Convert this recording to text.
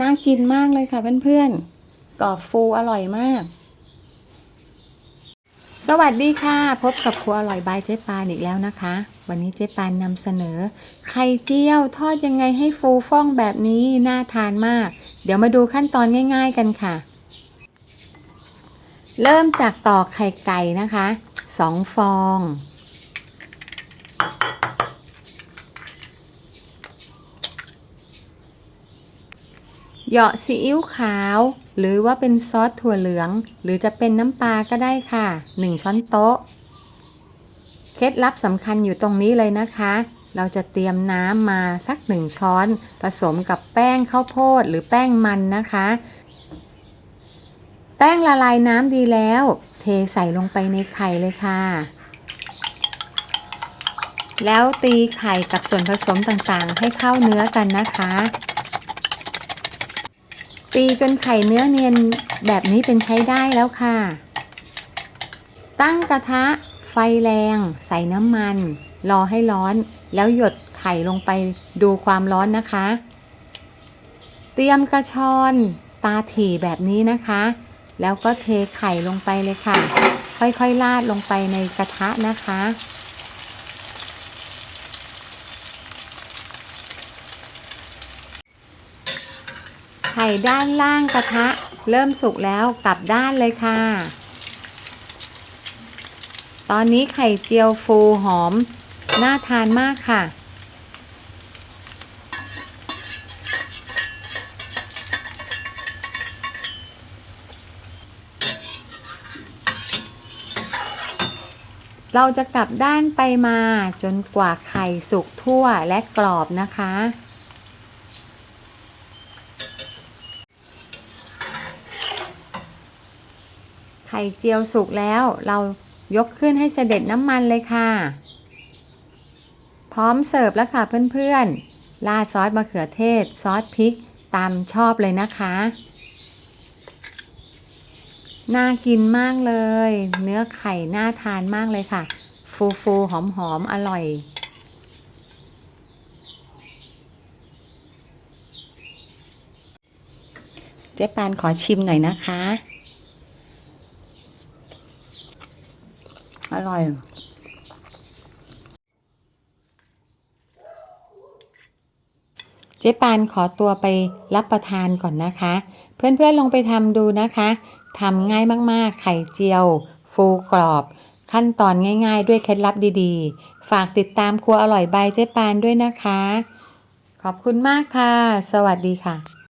น่ากินมากเลยค่ะเพื่อนๆกรอบฟูอร่อยมาก สวัสดีค่ะ พบกับครัวอร่อยบายเจ๊ปานอีกแล้วนะคะ วันนี้เจ๊ปานนำเสนอ ไข่เจียวทอดยังไงให้ฟูฟ่องแบบนี้น่าทานมาก เดี๋ยวมาดูขั้นตอนง่าย ๆกันค่ะ เริ่มจากตอกไข่ไก่นะคะสองฟอง เหยาะซีอิ๊วขาว หรือว่าเป็นซอสถั่วเหลือง หรือจะเป็นน้ำปลาก็ได้ค่ะ 1 ช้อนโต๊ะ เคล็ดลับสำคัญอยู่ตรงนี้เลยนะคะ เราจะเตรียมน้ำมาสัก 1 ช้อน ผสมกับแป้งข้าวโพดหรือแป้งมันนะคะ แป้งละลายน้ำดีแล้ว เทใส่ลงไปในไข่เลยค่ะแล้วตีไข่กับส่วนผสมต่างๆ ให้เข้าเนื้อกันนะคะ ตีจนไข่เนื้อเนียนแบบนี้เป็นใช้ได้แล้วค่ะ ตั้งกระทะไฟแรง ใส่น้ำมัน รอให้ร้อน แล้วหยดไข่ลงไปดูความร้อนนะคะ เตรียมกระชอนตาถี่แบบนี้นะคะ แล้วก็เทไข่ลงไปเลยค่ะ ค่อยๆราดลงไปในกระทะนะคะ ไข่ด้านล่างกระทะ เริ่มสุกแล้วกลับด้านเลยค่ะ ตอนนี้ไข่เจียวฟูหอม น่าทานมากค่ะ เราจะกลับด้านไปมาจนกว่าไข่สุกทั่วและกรอบนะคะ ไข่เจียวสุกแล้วเรายกขึ้นให้เสด็จน้ำมันเลยค่ะ พร้อมเสิร์ฟแล้วค่ะเพื่อนๆราดซอสมะเขือเทศ ซอสพริกตามชอบเลยนะคะ น่ากินมากเลย เนื้อไข่น่าทานมากเลยค่ะ ฟูฟูหอมหอมๆอร่อยเจ๊ปานขอชิมหน่อยนะคะ อร่อยเจ๊ปานขอตัวไปรับประทานก่อนนะคะ เพื่อนๆลองไปทำดูนะคะทำง่ายมากๆ ไข่เจียว ฟูกรอบ ขั้นตอนง่าย ๆ ด้วยเคล็ดลับดีๆ ฝากติดตามครัวอร่อยใบเจ๊ปานด้วยนะคะ ขอบคุณมากค่ะ สวัสดีค่ะ